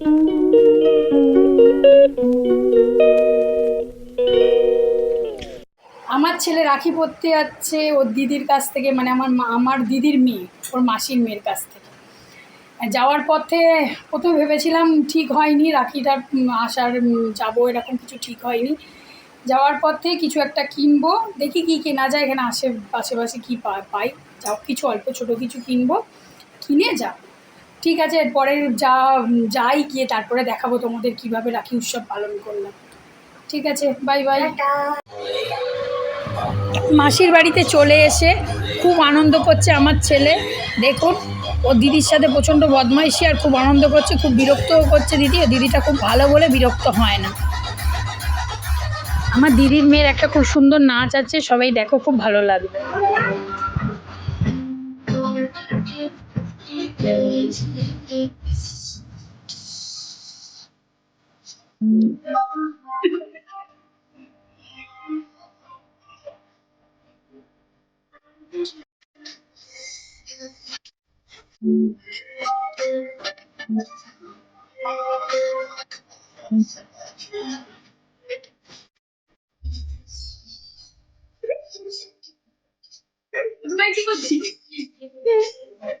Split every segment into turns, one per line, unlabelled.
আমার ছেলে রাখি পরতে যাচ্ছে ওর দিদির কাছ থেকে মানে আমার আমার দিদির মেয়ে ওর মাসির মেয়ের কাছ থেকে। যাওয়ার পথে প্রথমে ভেবেছিলাম ঠিক হয়নি রাখিটার উম, আসার যাব এরকম কিছু ঠিক হয়নি। যাওয়ার পথে কিছু একটা কিনবো দেখি কি কেনা যায় এখানে আশে আশেপাশে কী পাই। যাও কিছু অল্প ছোটো কিছু কিনবো কিনে যাব। ঠিক আছে এরপরে যা যাই গিয়ে তারপরে দেখাবো তোমাদের কীভাবে রাখি উৎসব পালন করলাম। ঠিক আছে বাই বাই মাসির বাড়িতে চলে এসে খুব আনন্দ করছে আমার ছেলে। দেখুন ও দিদির সাথে প্রচণ্ড বদমাইশি আর খুব আনন্দ করছে খুব বিরক্তও করছে দিদি। ও দিদিটা খুব ভালো বলে বিরক্ত হয় না। আমার দিদির মেয়ের একটা খুব সুন্দর নাচ আছে সবাই দেখো খুব ভালো লাগবে। bem que você. É.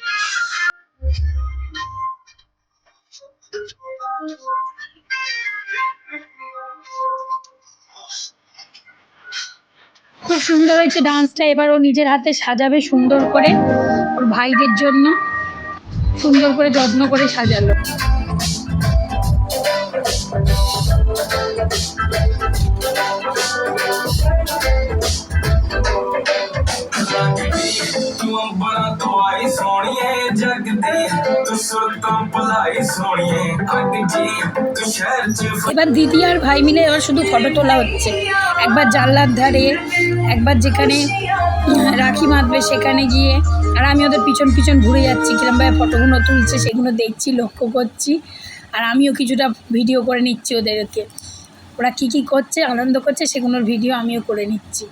খুব সুন্দর হয়েছে ডান্সটা। এবার ও নিজের হাতে সাজাবে সুন্দর করে ওর ভাইদের জন্য। সুন্দর করে যত্ন করে সাজালো।
ਤੂੰ
এবার দিদি আর ভাই মিলে এবার শুধু ফটো তোলা হচ্ছে। একবার জানলার ধারে, একবার যেখানে রাখি মাতবে সেখানে গিয়ে। আর আমি ওদের পিছন পিছন ঘুরে যাচ্ছি কিরমভাবে ফটোগুলো তুলছে সেগুলো দেখছি, লক্ষ্য করছি। আর আমিও কিছুটা ভিডিও করে নিচ্ছি ওদেরকে। ওরা কি কি করছে, আনন্দ করছে, সেগুলোর ভিডিও আমিও করে নিচ্ছি।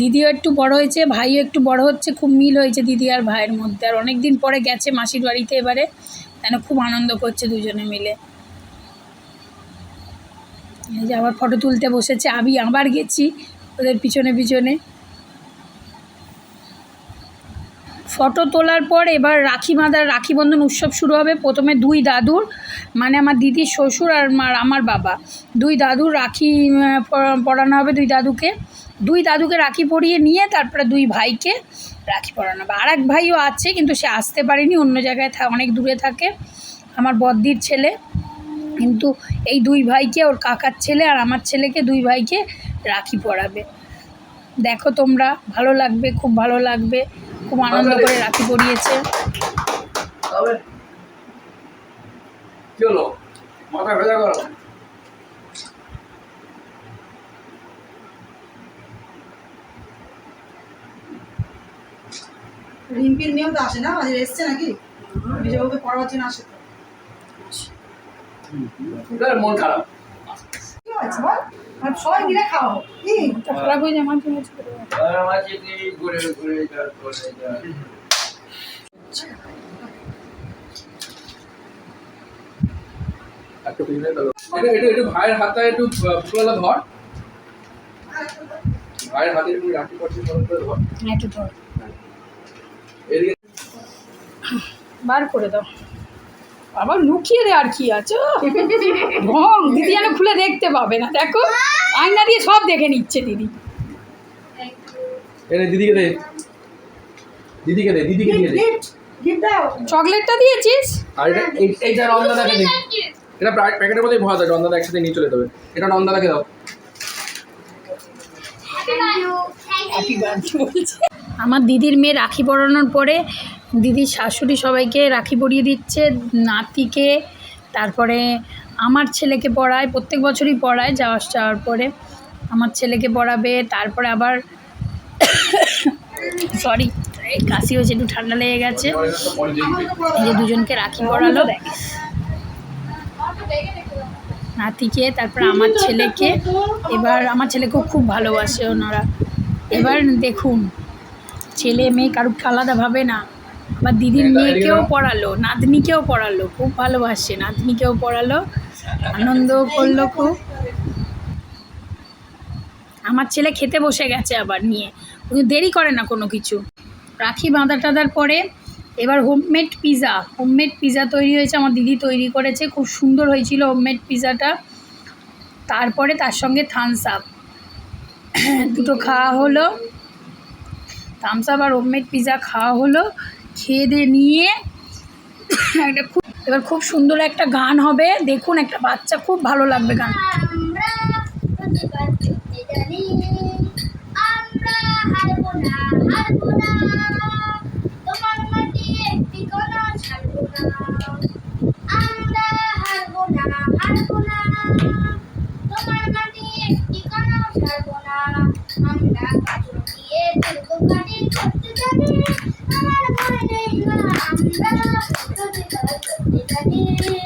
দিদিও একটু বড় হয়েছে, ভাইও একটু বড় হচ্ছে, খুব মিল হয়েছে দিদি আর ভাইয়ের মধ্যে। আর অনেক দিন পরে গেছে মাসির বাড়িতে এবারে যেন খুব আনন্দ করছে দুজনে মিলে। এই যে আবার ফটো তুলতে বসেছে, আমি আবার গেছি ওদের পিছনে পিছনে। ফটো তোলার পর এবার রাখি বাঁধার, রাখি বন্ধন উৎসব শুরু হবে প্রথমে দুই দাদুর মানে আমার দিদির শ্বশুর আর আমার বাবা। দুই দাদুর রাখি পরানো হবে দুই দাদুকে। দুই দাদুকে রাখি পরিয়ে নিয়ে তারপরে দুই ভাইকে রাখি পরানো হবে। আর এক ভাইও আছে কিন্তু সে আসতে পারেনি অন্য জায়গায় থা- অনেক দূরে থাকে। আমার বদ্দির ছেলে। কিন্তু এই দুই ভাইকে ওর কাকার ছেলে আর আমার ছেলেকে দুই ভাইকে রাখি পরাবে। দেখো তোমরা ভালো লাগবে খুব ভালো লাগবে। খুব আনন্দ করে রাখি পরিয়েছে।
মাথা ভেজা করো।
রিম্পির মেয়েও তো আসে না? আজ এসছে নাকি? বিজয়বাবুকে পড়াবার জন্য আসে তো।
মন খারাপ।
কি হয়েছে বল? সবাই মিলে খাওয়া হোক। কি?
খারাপ হয়ে যায় মাঝে মাঝে করে।
আর মাঝে দিয়ে ঘুরে ঘুরে যা করে যা একটু পিছনে দাও এটা একটু একটু ভাইয়ের হাতটা একটু পুরোলা ধর। ভাইয়ের হাতে একটু রাখি করছি করে ধর।
হ্যাঁ, একটু ধর।
এদিকে
বার করে দাও। আবার লুকিয়ে দে আর কি আছে। ঢং দিদি যেন খুলে দেখতে পাবে না। দেখো আয়না দিয়ে সব দেখে নিচ্ছে দিদি।
এনে দিদিকে দে। দিদিকে দে দিদিকে দিয়ে দে।
গিফট গিফট দাও।
চকলেটটা দিয়েছিস?
আর এটা এই- এইটা রন্ধনাকে দে এটা প্যা- প্যাকেটের মধ্যেই ভরা দেয় রন্ধনা একসাথে নিয়ে চলে যাবে। এটা রন্ধনাকে দাও।
হ্যাপি বার্থডে বলছে। আমার দিদির মেয়ে রাখি পরানোর পরে দিদির শাশুড়ি সবাইকে রাখি পরিয়ে দিচ্ছে, নাতিকে, তারপরে আমার ছেলেকে পড়ায়, প্রত্যেক বছরই পড়ায় যাওয়া যাওয়ার পরে। আমার ছেলেকে পড়াবে, তারপরে আবার সরি কাশি হয়েছে, একটু ঠান্ডা লেগে গেছে। যে দুজনকে রাখি পরালো। নাতিকে, তারপর আমার ছেলেকে। এবার আমার ছেলেকেও খুব ভালোবাসে ওনারা। এবার দেখুন ছেলে মেয়ে কারুকে আলাদা ভাবে না। আবার দিদির মেয়েকেও পড়ালো নাতনিকেও পড়ালো খুব ভালোবাসে নাতনিকেও পড়ালো আনন্দও করল খুব। আমার ছেলে খেতে বসে গেছে আবার নিয়ে। কিন্তু দেরি করে না কোনো কিছু। রাখি বাঁধা টাঁধার পরে এবার হোমমেড পিৎজা হোমমেড পিৎজা তৈরি হয়েছে আমার দিদি তৈরি করেছে খুব সুন্দর হয়েছিল হোমমেড পিৎজাটা তারপরে তার সঙ্গে থামস আপ। দুটো খাওয়া হলো। থামস আপ আর হোমমেড পিজা খাওয়া হলো। খেয়ে দিয়ে নিয়ে একটা খুব এবার খুব সুন্দর একটা গান হবে। দেখুন, একটা বাচ্চা খুব ভালো লাগবে গান।
আমরা হারবো না হারবো না। কাটি করতে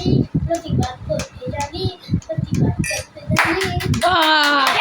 জানি প্রতিবাদ করতে জানি প্রতিবাদ করতে জানি।